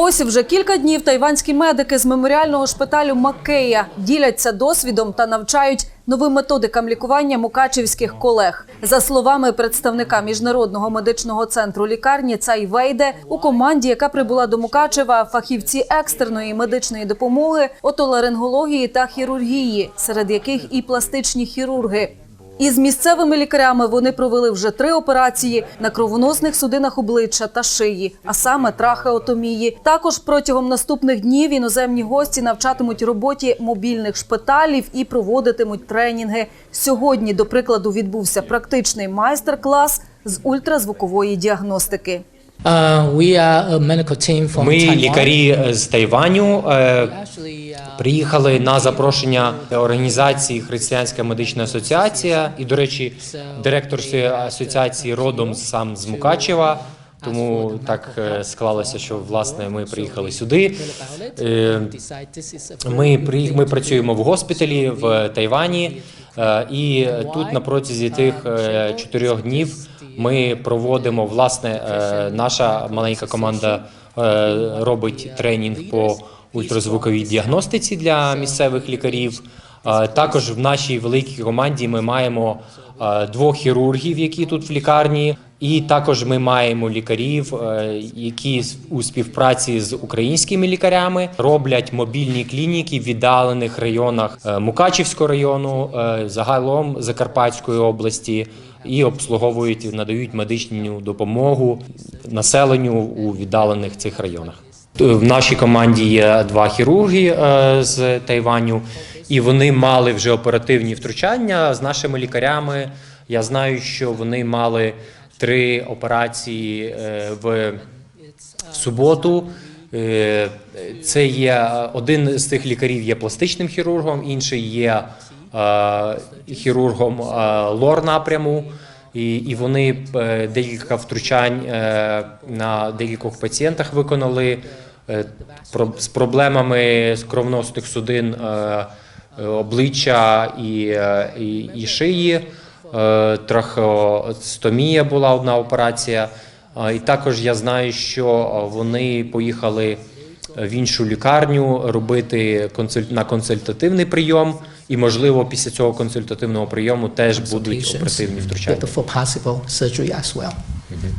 Ось вже кілька днів тайванські медики з меморіального шпиталю Маккея діляться досвідом та навчають новим методикам лікування мукачівських колег. За словами представника міжнародного медичного центру лікарні Цай Вейде, у команді, яка прибула до Мукачева, фахівці екстреної медичної допомоги, отоларингології та хірургії, серед яких і пластичні хірурги. Із місцевими лікарями вони провели вже три операції на кровоносних судинах обличчя та шиї, а саме трахеотомії. Також протягом наступних днів іноземні гості навчатимуть роботі мобільних шпиталів і проводитимуть тренінги. Сьогодні, до прикладу, відбувся практичний майстер-клас з ультразвукової діагностики. Uh, we are a medical team from Ми лікарі з Тайваню. Приїхали на запрошення організації Християнська медична асоціація, і, до речі, директор цієї асоціації родом сам з Мукачева. Тому так е, склалося, що власне ми приїхали сюди. Е, Ми при ми працюємо в госпіталі в Тайвані, е, і тут на протязі тих чотирьох днів ми проводимо власне наша маленька команда робить тренінг по ультразвуковій діагностиці для місцевих лікарів. Також в нашій великій команді ми маємо двох хірургів, які тут в лікарні. І також ми маємо лікарів, які у співпраці з українськими лікарями роблять мобільні клініки в віддалених районах е, Мукачівського району, е, загалом Закарпатської області, і обслуговують, надають медичну допомогу населенню у віддалених цих районах. В нашій команді є два хірурги е, з Тайваню, і вони мали вже оперативні втручання з нашими лікарями. Я знаю, що вони мали три операції е, в суботу. Е, Це є один з цих лікарів є пластичним хірургом, інший є хірургом лор напряму. І, і вони декілька втручань на декількох пацієнтах виконали з проблемами з кровоносних судин е, е, обличчя і, е, і, і шиї. Е, Трахеостомія була одна операція. І також я знаю, що вони поїхали в іншу лікарню робити консуль- на консультативний прийом, і можливо після цього консультативного прийому теж будуть оперативні втручання.